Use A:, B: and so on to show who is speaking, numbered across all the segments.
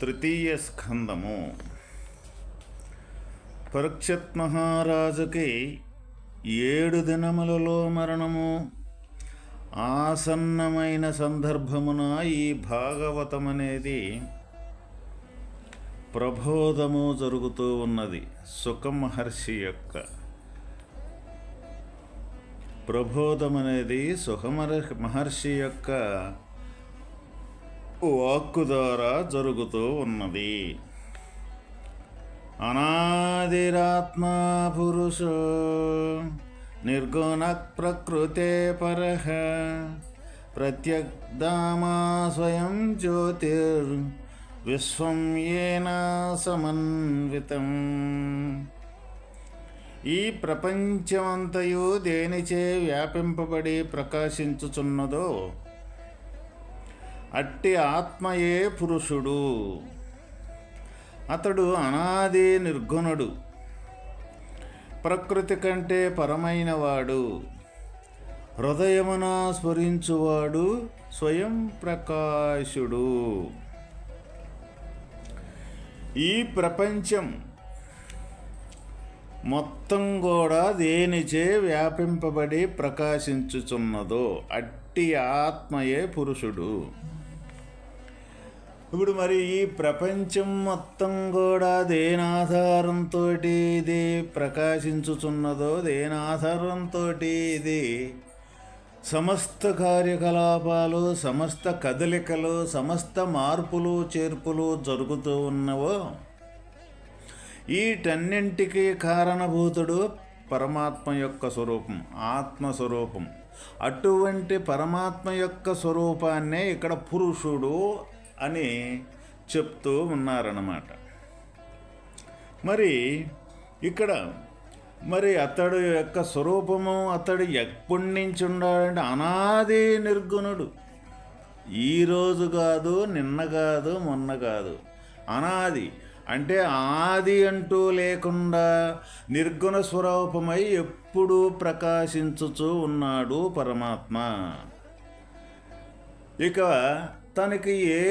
A: తృతీయ స్కందము. పరీక్షత్ మహారాజుకి ఏడు దినములలో మరణము. ఆసన్నమైన సందర్భమున ఈ భాగవతం అనేది ప్రబోధము జరుగుతూ ఉన్నది. సుఖ మహర్షి యొక్క ప్రబోధం అనేది సుఖమర మహర్షి యొక్క వాక్కు ద్వారా జరుగుతూ ఉన్నది. అనాదిరాత్మా పురుషో నిర్గుణ ప్రకృతే పర ప్రత్యగ్ధామా స్వయం జ్యోతిర్ విశ్వం ఏనా సమన్వితం. ఈ ప్రపంచమంతయు దేనిచే వ్యాపింపబడి ప్రకాశించుచున్నదో అట్టి ఆత్మయే పురుషుడు. అతడు అనాది నిర్గుణుడు. ప్రకృతి కంటే పరమైనవాడు. హృదయమున స్మరించువాడు స్వయం ప్రకాశుడు. ఈ ప్రపంచం మొత్తం కూడా దేనిచే వ్యాపింపబడి ప్రకాశించుచున్నదో అట్టి ఆత్మయే పురుషుడు. ఇప్పుడు మరి ఈ ప్రపంచం మొత్తం కూడా దేని ఆధారంతో ఇది ప్రకాశించుచున్నదో దేని ఆధారంతో ఇది సమస్త కార్యకలాపాలు సమస్త కదలికలు సమస్త మార్పులు చేర్పులు జరుగుతూ ఉన్నవో వీటన్నింటికి కారణభూతుడు పరమాత్మ యొక్క స్వరూపం ఆత్మస్వరూపం అటువంటి పరమాత్మ యొక్క స్వరూపాన్నే ఇక్కడ పురుషుడు అని చెప్తూ ఉన్నారన్నమాట. మరి ఇక్కడ మరి అతడు యొక్క స్వరూపము అతడు ఎప్పటి నుంచి ఉన్నాడంటే అనాది నిర్గుణుడు. ఈరోజు కాదు నిన్న కాదు మొన్న కాదు. అనాది అంటే ఆది అంటూ లేకుండా నిర్గుణ స్వరూపమై ఎప్పుడూ ప్రకాశించుచూ ఉన్నాడు పరమాత్మ. ఇక తనకి ఏ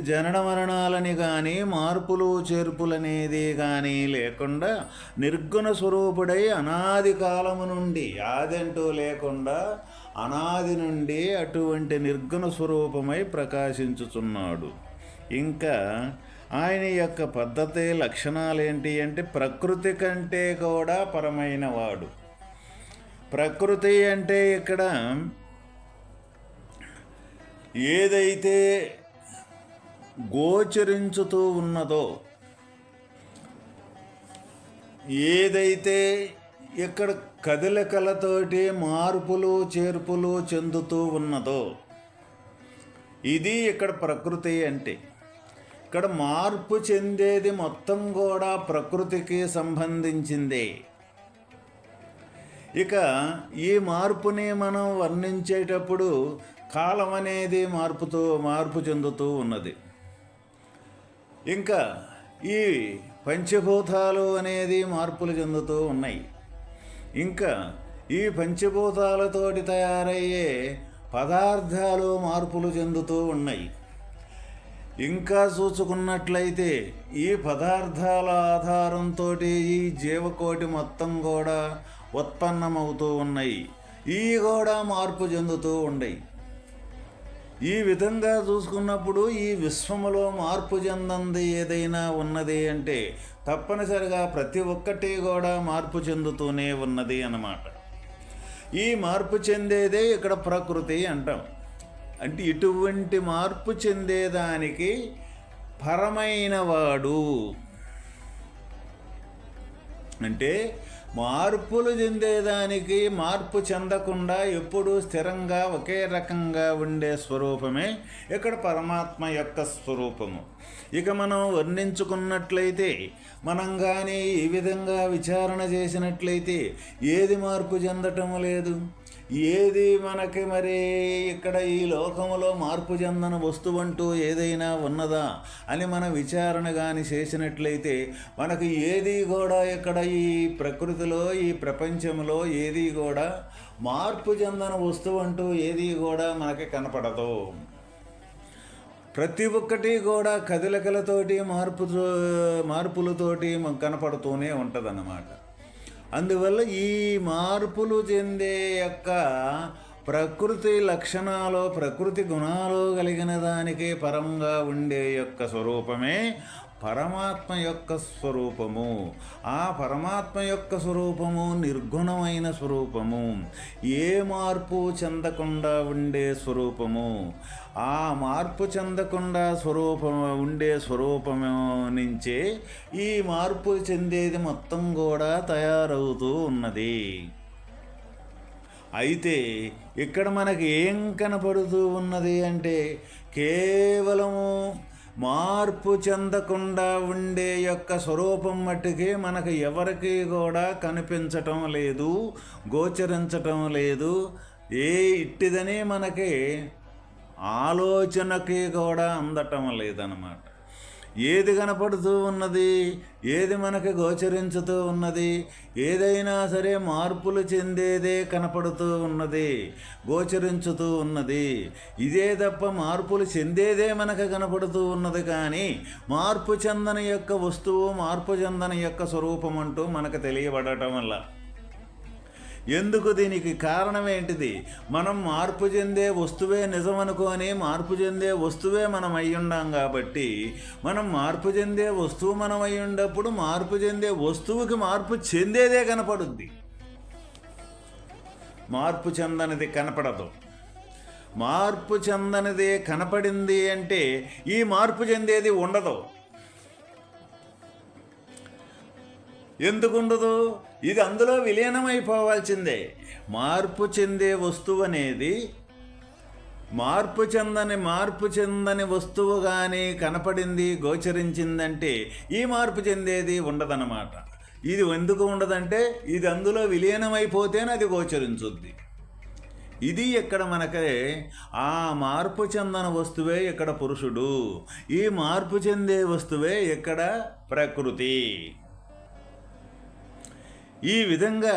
A: జనన మరణాలని కానీ మార్పులు చేర్పులనేది కానీ లేకుండా నిర్గుణ స్వరూపుడై అనాది కాలము నుండి యాదంటూ లేకుండా అనాది నుండి అటువంటి నిర్గుణ స్వరూపమై ప్రకాశించుచున్నాడు. ఇంకా ఆయన యొక్క పద్ధతి లక్షణాలు ఏంటి అంటే ప్రకృతి కంటే కూడా పరమైన వాడు ప్రకృతి అంటే ఇక్కడ ఏదైతే గోచరించుతూ ఉన్నదో ఏదైతే ఇక్కడ కదలికలతోటి మార్పులు చేర్పులు చెందుతూ ఉన్నదో ఇది ఇక్కడ ప్రకృతి అంటే. ఇక్కడ మార్పు చెందేది మొత్తం కూడా ప్రకృతికి సంబంధించిందే. ఇక ఈ మార్పుని మనం వర్ణించేటప్పుడు కాలం అనేది మార్పుతో మార్పు చెందుతూ ఉన్నది. ఇంకా ఈ పంచభూతాలు అనేది మార్పులు చెందుతూ ఉన్నాయి. ఇంకా ఈ పంచభూతాలతోటి తయారయ్యే పదార్థాలు మార్పులు చెందుతూ ఉన్నాయి. ఇంకా చూసుకున్నట్లయితే ఈ పదార్థాల ఆధారంతో ఈ జీవకోటి మొత్తం కూడా ఉత్పన్నమవుతూ ఉన్నాయి. ఇవి కూడా మార్పు చెందుతూ ఉన్నాయి ఈ విధంగా చూసుకున్నప్పుడు ఈ విశ్వములో మార్పు చెందంది ఏదైనా ఉన్నది అంటే తప్పనిసరిగా ప్రతి ఒక్కటి కూడా మార్పు చెందుతూనే ఉన్నది అన్నమాట. ఈ మార్పు చెందేదే ఇక్కడ ప్రకృతి అంటాం. అంటే ఇటువంటి మార్పు చెందేదానికి పరమైన వాడు. అంటే మార్పులు చెందేదానికి మార్పు చెందకుండా ఎప్పుడూ స్థిరంగా ఒకే రకంగా ఉండే స్వరూపమే ఇక్కడ పరమాత్మ యొక్క స్వరూపము. ఇక మనం వర్ణించుకున్నట్లయితే మనం కానీ ఈ విధంగా విచారణ చేసినట్లయితే ఏది మార్పు చెందటం లేదు? ఏది మనకి మరి ఇక్కడ ఈ లోకంలో మార్పు చెందని వస్తువు అంటూ ఏదైనా ఉన్నదా అని మన విచారణ కానీ చేసినట్లయితే మనకు ఏది కూడా ఇక్కడ ఈ ప్రకృతిలో ఈ ప్రపంచంలో ఏది కూడా మార్పు చెందని వస్తువు అంటూ ఏది కూడా మనకి కనపడదు. ప్రతి ఒక్కటి కూడా కదలికలతోటి మార్పు మార్పులతోటి కనపడుతూనే ఉంటుందన్నమాట. అందువల్ల ఈ మార్పులు చెందే యొక్క ప్రకృతి లక్షణాలు ప్రకృతి గుణాలు కలిగిన దానికి పరంగా ఉండే యొక్క స్వరూపమే పరమాత్మ యొక్క స్వరూపము. ఆ పరమాత్మ యొక్క స్వరూపము నిర్గుణమైన స్వరూపము. ఏ మార్పు చెందకుండా ఉండే స్వరూపము. ఆ మార్పు చెందకుండా స్వరూపం ఉండే స్వరూపము నుంచే ఈ మార్పు చెందేది మొత్తం కూడా తయారవుతూ ఉన్నది. అయితే ఇక్కడ మనకి ఏం కనపడుతూ ఉన్నది అంటే కేవలము మార్పు చెందకుండా ఉండే యొక్క స్వరూపం మట్టుకే మనకు ఎవరికి కూడా కనిపించటం లేదు గోచరించటం లేదు. ఏ ఇట్టిదని మనకి ఆలోచనకి కూడా అందటం లేదన్నమాట. ఏది కనపడుతూ ఉన్నది ఏది మనకి గోచరించుతూ ఉన్నది ఏదైనా సరే మార్పులు చెందేదే కనపడుతూ ఉన్నది గోచరించుతూ ఉన్నది. ఇదే తప్ప మార్పులు చెందేదే మనకు కనపడుతూ ఉన్నది కానీ మార్పు చెందని యొక్క వస్తువు మార్పు చెందని యొక్క స్వరూపం అంటూ మనకు తెలియబడటం వల్ల ఎందుకు దీనికి కారణం ఏంటిది? మనం మార్పు చెందే వస్తువే నిజం అనుకొని మార్పు చెందే వస్తువే మనం అయ్యుండాం కాబట్టి మనం మార్పు చెందే వస్తువు మనం అయ్యుండప్పుడు మార్పు చెందే వస్తువుకి మార్పు చెందేదే కనపడుద్ది. మార్పు చెందనిది కనపడదు. మార్పు చెందనిది కనపడింది అంటే ఈ మార్పు చెందేది ఉండదు. ఎందుకు ఉండదు ఇది అందులో విలీనమైపోవాల్సిందే. మార్పు చెందే వస్తువు అనేది మార్పు చెందని మార్పు చెందని వస్తువు కానీ కనపడింది గోచరించిందంటే ఈ మార్పు చెందేది ఉండదన్నమాట. ఇది ఎందుకు ఉండదంటే ఇది అందులో విలీనమైపోతేనే అది గోచరించుద్ది. ఇది ఇక్కడ మనకే ఆ మార్పు చెందని వస్తువే ఇక్కడ పురుషుడు? ఈ మార్పు చెందే వస్తువే ఇక్కడ ప్రకృతి. ఈ విధంగా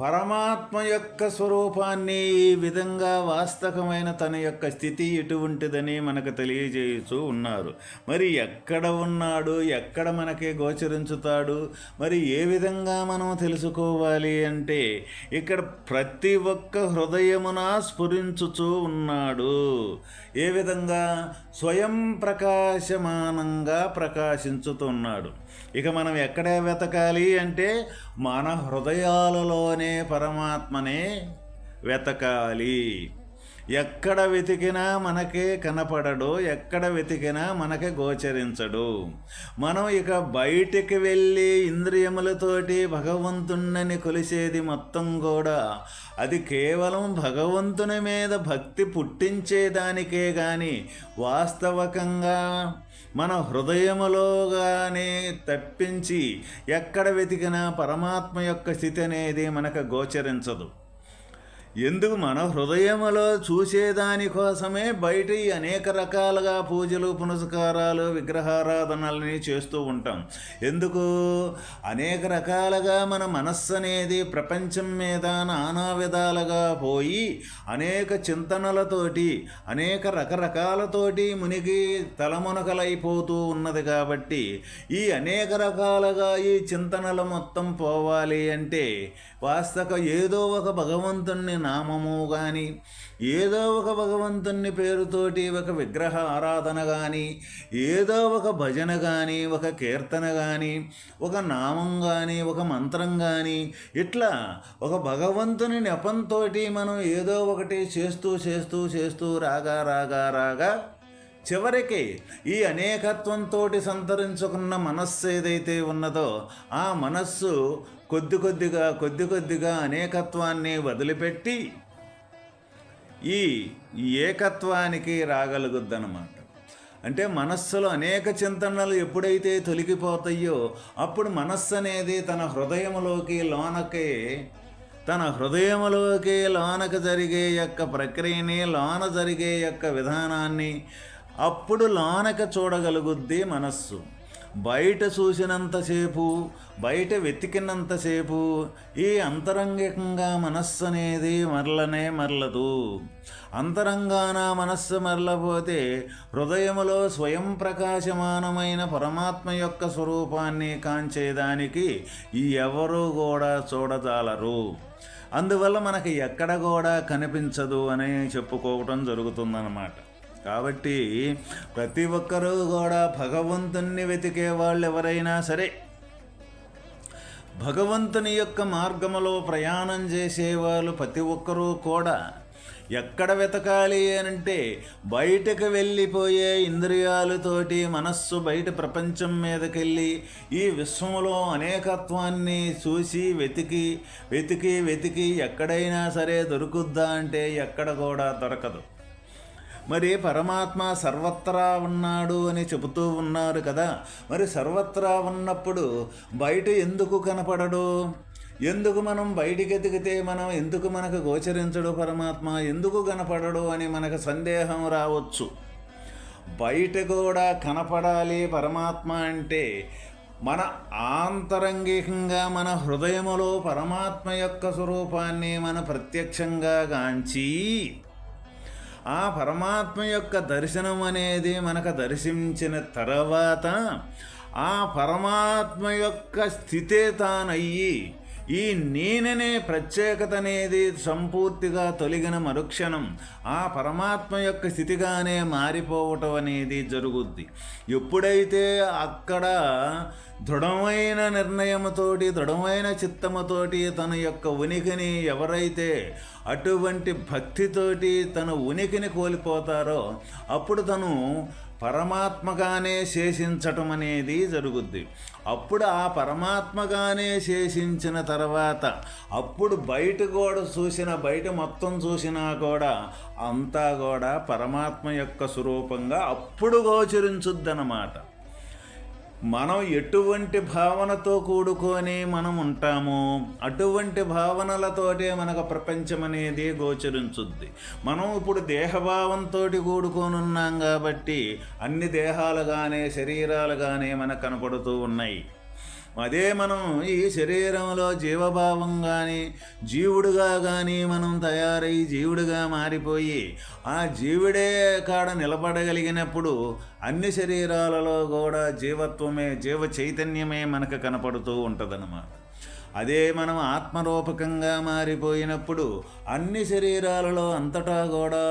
A: పరమాత్మ యొక్క స్వరూపాన్ని ఈ విధంగా వాస్తవమైన తన యొక్క స్థితి ఎటువంటిదని మనకు తెలియజేయుచూ ఉన్నారు. మరి ఎక్కడ ఉన్నాడు? ఎక్కడ మనకి గోచరించుతాడు? మరి ఏ విధంగా మనం తెలుసుకోవాలి అంటే ఇక్కడ ప్రతి ఒక్క హృదయమున స్ఫురించుచూ ఉన్నాడు. ఏ విధంగా? స్వయం ప్రకాశమానంగా ప్రకాశించుతున్నాడు ఇక మనం ఎక్కడ వెతకాలి అంటే మన హృదయాలలోనే పరమాత్మనే వెతకాలి. ఎక్కడ వెతికినా మనకే కనపడడు ఎక్కడ వెతికినా మనకి గోచరించడు. మనం ఇక బయటికి వెళ్ళి ఇంద్రియములతోటి భగవంతుణ్ణని కొలిసేది మొత్తం కూడా అది కేవలం భగవంతుని మీద భక్తి పుట్టించేదానికే కానీ వాస్తవకంగా మన హృదయములోగానే తప్పించి ఎక్కడ వెతికినా పరమాత్మ యొక్క స్థితి అనేది మనకు గోచరించదు. ఎందుకు మన హృదయములో చూసేదానికోసమే బయట అనేక రకాలుగా పూజలు పునస్కారాలు విగ్రహారాధనల్ని చేస్తూ ఉంటాం. ఎందుకు? అనేక రకాలుగా మన మనస్సు అనేది ప్రపంచం మీద నానా విధాలుగా పోయి అనేక చింతనలతోటి అనేక రకరకాలతోటి మునిగి తలమునకలైపోతూ ఉన్నది కాబట్టి ఈ అనేక రకాలుగా ఈ చింతనలు మొత్తం పోవాలి అంటే వాస్తవ ఏదో ఒక భగవంతుణ్ణి నామము కానీ ఏదో ఒక భగవంతుని పేరుతోటి ఒక విగ్రహ ఆరాధన కానీ ఏదో ఒక భజన కానీ ఒక కీర్తన కానీ ఒక నామం కానీ ఒక మంత్రం కానీ ఇట్లా ఒక భగవంతుని నెపంతో మనం ఏదో ఒకటి చేస్తూ చేస్తూ చేస్తూ రాగా రాగా రాగా చివరికి ఈ అనేకత్వంతో సంతరించుకున్న మనస్సు ఏదైతే ఉన్నదో ఆ మనస్సు కొద్ది కొద్దిగా కొద్ది కొద్దిగా అనేకత్వాన్ని వదిలిపెట్టి ఈ ఏకత్వానికి రాగలుగుద్దనమాట అంటే మనస్సులో అనేక చింతనలు ఎప్పుడైతే తొలగిపోతాయో అప్పుడు మనస్సు అనేది తన హృదయంలోకి లోనకే తన హృదయంలోకి లోనక జరిగే యొక్క ప్రక్రియని లోన జరిగే యొక్క విధానాన్ని అప్పుడు లోనక చూడగలుగుద్ది మనస్సు. బయట చూసినంతసేపు బయట వెతికినంతసేపు ఈ అంతరంగికంగా మనస్సు అనేది మరలనే మరలదు. అంతరంగాన మనస్సు మరలపోతే హృదయములో స్వయం ప్రకాశమానమైన పరమాత్మ యొక్క స్వరూపాన్ని కాంచేదానికి ఈ ఎవరు కూడా చూడజాలరు. అందువల్ల మనకి ఎక్కడ కూడా కనిపించదు అని చెప్పుకోవటం జరుగుతుందన్నమాట. కాబట్టి ప్రతి ఒక్కరూ కూడా భగవంతుణ్ణి వెతికే వాళ్ళు ఎవరైనా సరే భగవంతుని యొక్క మార్గములో ప్రయాణం చేసేవాళ్ళు ప్రతి ఒక్కరూ కూడా ఎక్కడ వెతకాలి అంటే బయటకు వెళ్ళిపోయే ఇంద్రియాలతోటి మనస్సు బయట ప్రపంచం మీదకెళ్ళి ఈ విశ్వంలో అనేకత్వాన్ని చూసి వెతికి వెతికి వెతికి ఎక్కడైనా సరే దొరుకుద్దా అంటే ఎక్కడ కూడా దొరకదు. మరి పరమాత్మ సర్వత్రా ఉన్నాడు అని చెబుతూ ఉన్నారు కదా. మరి సర్వత్రా ఉన్నప్పుడు బయట ఎందుకు కనపడడు? ఎందుకు మనం బయటికి ఎతికితే మనం ఎందుకు మనకు గోచరించడు పరమాత్మ? ఎందుకు కనపడడు అని మనకు సందేహం రావచ్చు. బయట కూడా కనపడాలి పరమాత్మ అంటే మన ఆంతరంగికంగా మన హృదయములో పరమాత్మ యొక్క స్వరూపాన్ని మన ప్రత్యక్షంగా గాంచి ఆ పరమాత్మ యొక్క దర్శనం అనేది మనకు దర్శించిన తర్వాత ఆ పరమాత్మ యొక్క స్థితే తానయ్యి ఈ నేననే ప్రత్యేకత అనేది సంపూర్తిగా తొలగిన మరుక్షణం ఆ పరమాత్మ యొక్క స్థితిగానే మారిపోవటం అనేది జరుగుద్ది. ఎప్పుడైతే అక్కడ దృఢమైన నిర్ణయముతోటి దృఢమైన చిత్తముతోటి తన యొక్క ఉనికిని ఎవరైతే అటువంటి భక్తితోటి తన ఉనికిని కోల్పోతారో అప్పుడు తను పరమాత్మగానే శేషించటం అనేది జరుగుద్ది. అప్పుడు ఆ పరమాత్మగానే శేషించిన తర్వాత అప్పుడు బయట కూడా చూసిన బయట మొత్తం చూసినా కూడా అంతా కూడా పరమాత్మ యొక్క స్వరూపంగా అప్పుడు గోచరించుద్దనమాట మనం ఎటువంటి భావనతో కూడుకొని మనం ఉంటామో అటువంటి భావనలతోటే మనకు ప్రపంచం అనేది గోచరించుద్ది. మనం ఇప్పుడు దేహభావంతో కూడుకొని ఉన్నాం కాబట్టి అన్ని దేహాలుగానే శరీరాలుగానే మనకు కనపడుతూ ఉన్నాయి. అదే మనం ఈ శరీరంలో జీవభావం కానీ జీవుడుగా కానీ మనం తయారై జీవుడుగా మారిపోయి ఆ జీవుడే కాడ నిలబడగలిగినప్పుడు అన్ని శరీరాలలో కూడా జీవత్వమే జీవ చైతన్యమే మనకు కనపడుతూ ఉంటుందన్నమాట. అదే మనం ఆత్మరూపకంగా మారిపోయినప్పుడు అన్ని శరీరాలలో అంతటా కూడా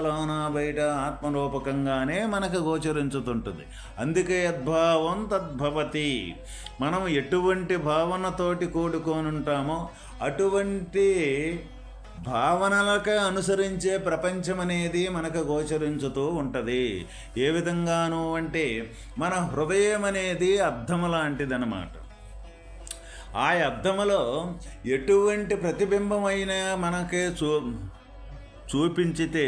A: బయట ఆత్మరూపకంగానే మనకు గోచరించుతుంటుంది. అందుకే యద్భావం తద్భవతి. మనం ఎటువంటి భావనతోటి కూడుకొని ఉంటామో అటువంటి భావనలకే అనుసరించే ప్రపంచం అనేది మనకు గోచరించుతూ ఉంటుంది. ఏ విధంగాను అంటే మన హృదయం అనేది అర్థం లాంటిదనమాట. ఆ అర్థములో ఎటువంటి ప్రతిబింబమైనా మనకే చూ చూపించితే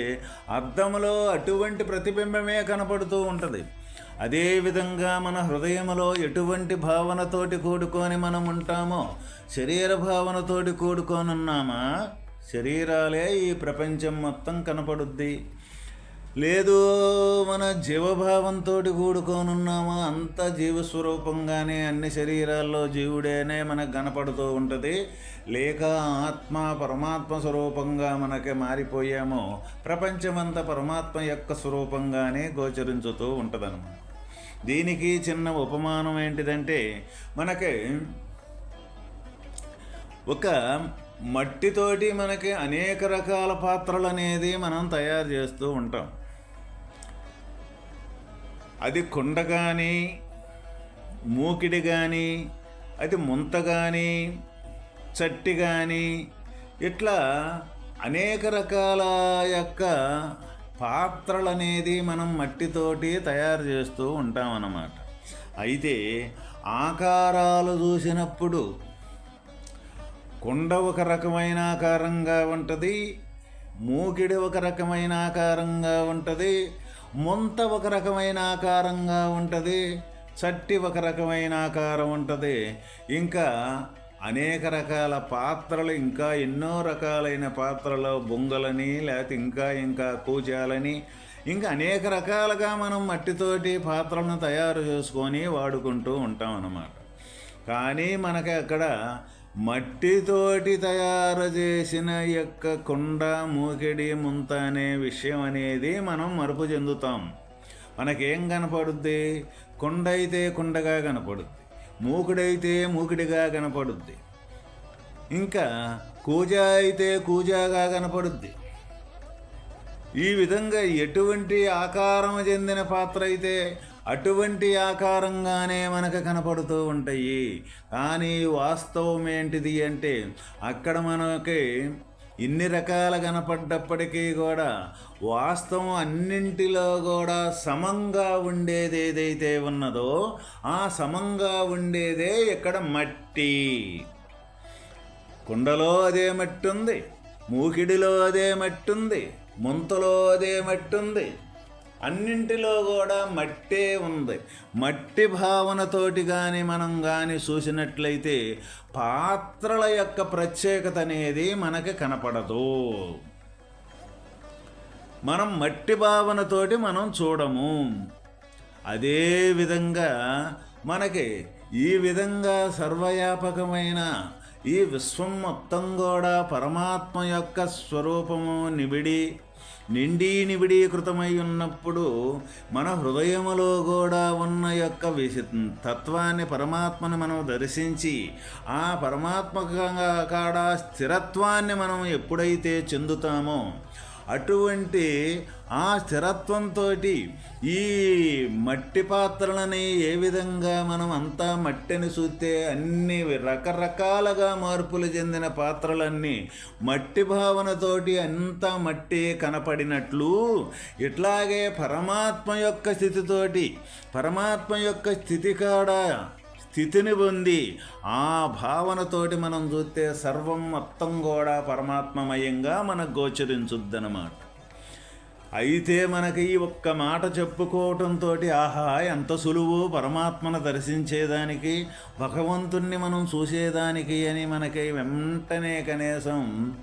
A: అర్థములో అటువంటి ప్రతిబింబమే కనపడుతూ ఉంటుంది. అదేవిధంగా మన హృదయంలో ఎటువంటి భావనతోటి కూడుకొని మనం ఉంటామో శరీర భావనతోటి కూడుకొని ఉన్నామా శరీరాలే ఈ ప్రపంచం మొత్తం కనపడుద్ది. లేదు మన జీవభావంతో కూడుకోనున్నామా? అంత జీవస్వరూపంగానే అన్ని శరీరాల్లో జీవుడేనే మనకు కనపడుతూ ఉంటుంది. లేక ఆత్మ పరమాత్మ స్వరూపంగా మనకి మారిపోయామో ప్రపంచమంతా పరమాత్మ యొక్క స్వరూపంగానే గోచరించుతూ ఉంటుందన్నమాట. దీనికి చిన్న ఉపమానం ఏంటిదంటే మనకి ఒక మట్టితోటి మనకి అనేక రకాల పాత్రలు అనేది మనం తయారు చేస్తూ ఉంటాం. అది కుండ కానీ మూకిడి కానీ అది ముంత కానీ చట్టి కానీ ఇట్లా అనేక రకాల యొక్క పాత్రలు అనేది మనం మట్టితోటి తయారు చేస్తూ ఉంటామన్నమాట. అయితే ఆకారాలు చూసినప్పుడు కుండ ఒక రకమైన ఆకారంగా ఉంటుంది మూకిడి ఒక రకమైన ఆకారంగా ఉంటుంది ముంత ఒక రకమైన ఆకారంగా ఉంటుంది చట్టి ఒక రకమైన ఆకారం ఉంటుంది. ఇంకా అనేక రకాల పాత్రలు ఇంకా ఎన్నో రకాలైన పాత్రలు బొంగలని లేకపోతే ఇంకా ఇంకా కూజాలని ఇంకా అనేక రకాలుగా మనం మట్టితోటి పాత్రలను తయారు చేసుకొని వాడుకుంటూ ఉంటాం అన్నమాట కానీ మనకి అక్కడ మట్టితోటి తయారు చేసిన యొక్క కుండ మూకిడి ముంత అనే విషయం అనేది మనం మరుపు చెందుతాం. మనకేం కనపడుద్ది? కుండ అయితే కుండగా కనపడుద్ది. మూకుడైతే మూకిడిగా కనపడుద్ది. ఇంకా కూజ అయితే కూజాగా కనపడుద్ది. ఈ విధంగా ఎటువంటి ఆకారం చెందిన పాత్ర అయితే అటువంటి ఆకారంగానే మనకు కనపడుతూ ఉంటాయి. కానీ వాస్తవం ఏంటిది అంటే అక్కడ మనకి ఇన్ని రకాల కనపడ్డప్పటికీ కూడా వాస్తవం అన్నింటిలో కూడా సమంగా ఉండేది ఏదైతే ఉన్నదో ఆ సమంగా ఉండేదే ఇక్కడ మట్టి. కుండలో అదే మట్టి ఉంది మూకిడిలో అదే మట్టి ఉంది ముంతలో అదే మట్టి ఉంది అన్నింటిలో కూడా మట్టే ఉంది. మట్టి భావనతోటి కానీ మనం కానీ చూసినట్లయితే పాత్రల యొక్క ప్రత్యేకత అనేది మనకి కనపడదు. మనం మట్టి భావనతోటి మనం చూడము. అదే విధంగా మనకి ఈ విధంగా సర్వవ్యాపకమైన ఈ విశ్వం మొత్తం కూడా పరమాత్మ యొక్క స్వరూపము నిబిడి నిండి నిబిడీకృతమై ఉన్నప్పుడు మన హృదయములో కూడా ఉన్న యొక్క విశ తత్వాన్ని పరమాత్మని మనం దర్శించి ఆ పరమాత్మ కాడ స్థిరత్వాన్ని మనం ఎప్పుడైతే చెందుతామో అటువంటి ఆ స్థిరత్వంతో ఈ మట్టి పాత్రలని ఏ విధంగా మనం అంతా మట్టిని చూస్తే అన్ని రకరకాలుగా మార్పులు చెందిన పాత్రలన్నీ మట్టి భావనతోటి అంతా మట్టి కనపడినట్లు ఇట్లాగే పరమాత్మ యొక్క స్థితితోటి పరమాత్మ యొక్క స్థితి కాడ స్థితిని పొంది ఆ భావనతోటి మనం చూస్తే సర్వం మొత్తం కూడా పరమాత్మమయంగా మనకు గోచరించుద్దనమాట అయితే మనకి ఈ ఒక్క మాట చెప్పుకోవటంతో ఆహా ఎంత సులువు పరమాత్మను దర్శించేదానికి భగవంతుణ్ణి మనం చూసేదానికి అని మనకి వెంటనే కనీసం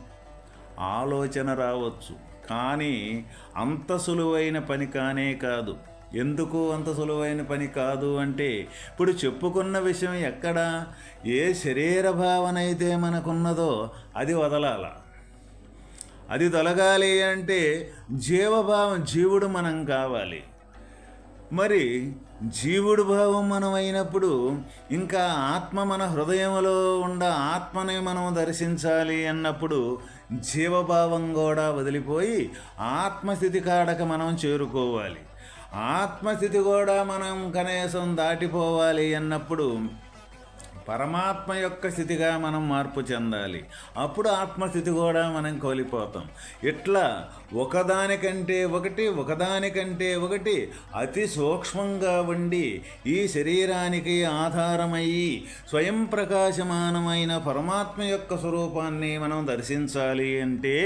A: ఆలోచన రావచ్చు. కానీ అంత సులువైన పని కానే కాదు. ఎందుకు అంత సులువైన పని కాదు అంటే ఇప్పుడు చెప్పుకున్న విషయం ఎక్కడ? ఏ శరీర భావన అయితే మనకున్నదో అది వదలాల. అది తొలగాలి అంటే జీవభావం జీవుడు మనం కావాలి. మరి జీవుడు భావం మనం అయినప్పుడు ఇంకా ఆత్మ మన హృదయంలో ఉన్న ఆత్మని మనం దర్శించాలి అన్నప్పుడు జీవభావం కూడా వదిలిపోయి ఆత్మస్థితి కాడక మనం చేరుకోవాలి. ఆత్మస్థితి కూడా మనం కనీసం దాటిపోవాలి అన్నప్పుడు పరమాత్మ యొక్క స్థితిగా మనం మార్పు చెందాలి. అప్పుడు ఆత్మస్థితి కూడా మనం కోల్పోతాం. ఇట్లా ఒకదానికంటే ఒకటి ఒకదానికంటే ఒకటి అతి సూక్ష్మంగా ఉండి ఈ శరీరానికి ఆధారమయ్యి స్వయం ప్రకాశమానమైన పరమాత్మ యొక్క స్వరూపాన్ని మనం దర్శించాలి అంటే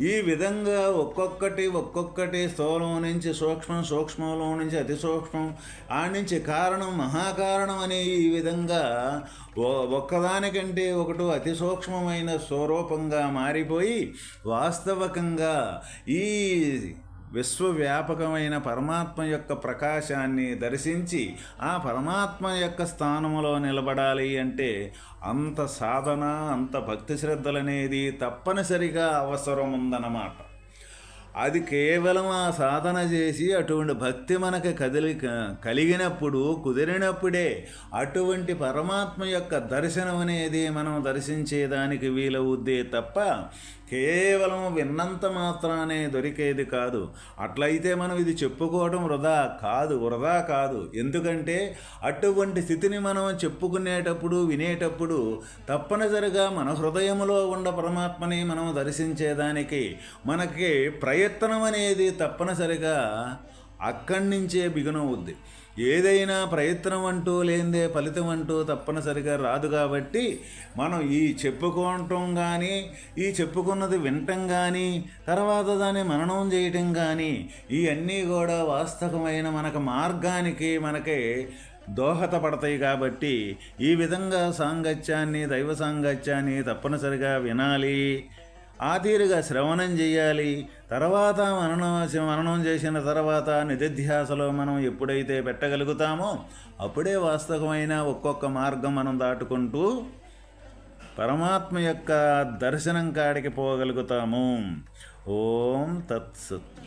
A: ఈ విధంగా ఒక్కొక్కటి ఒక్కొక్కటి స్థూలం నుంచి సూక్ష్మం సూక్ష్మంలో నుంచి అతి సూక్ష్మం ఆ నుంచి కారణం మహాకారణం అనే ఈ విధంగా ఒక్కదానికంటే ఒకటి అతి సూక్ష్మమైన స్వరూపంగా మారిపోయి వాస్తవకంగా ఈ విశ్వవ్యాపకమైన పరమాత్మ యొక్క ప్రకాశాన్ని దర్శించి ఆ పరమాత్మ యొక్క స్థానంలో నిలబడాలి అంటే అంత సాధన అంత భక్తి శ్రద్ధలనేది తప్పనిసరిగా అవసరం ఉందన్నమాట అది కేవలం ఆ సాధన చేసి అటువంటి భక్తి మనకు కదిలి కలిగినప్పుడు కుదిరినప్పుడే అటువంటి పరమాత్మ యొక్క దర్శనం అనేది మనం దర్శించేదానికి వీలవుద్దే తప్ప కేవలం విన్నంత మాత్రానే దొరికేది కాదు. అట్లయితే మనం ఇది చెప్పుకోవడం వృధా కాదు వృధా కాదు. ఎందుకంటే అటువంటి స్థితిని మనం చెప్పుకునేటప్పుడు వినేటప్పుడు తప్పనిసరిగా మన హృదయంలో ఉన్న పరమాత్మని మనం దర్శించేదానికి మనకి ప్రయత్నం అనేది తప్పనిసరిగా అక్కడి నుంచే బిగునవుద్ది. ఏదైనా ప్రయత్నం అంటూ లేనిదే ఫలితం అంటూ తప్పనిసరిగా రాదు కాబట్టి మనం ఈ చెప్పుకోవటం కానీ ఈ చెప్పుకున్నది వినటం కానీ తర్వాత దాన్ని మననం చేయటం కానీ ఇవన్నీ కూడా వాస్తవమైన మనకు మార్గానికి మనకి దోహదపడతాయి కాబట్టి ఈ విధంగా సాంగత్యాన్ని దైవ సాంగత్యాన్ని తప్పనిసరిగా వినాలి. ఆ తీరుగా శ్రవణం చేయాలి. తర్వాత మననం మననం చేసిన తర్వాత నిధిధ్యాసలో మనం ఎప్పుడైతే పెట్టగలుగుతామో అప్పుడే వాస్తవమైన ఒక్కొక్క మార్గం మనం దాటుకుంటూ పరమాత్మ యొక్క దర్శనం కాడికి పోగలుగుతాము. ఓం తత్సత్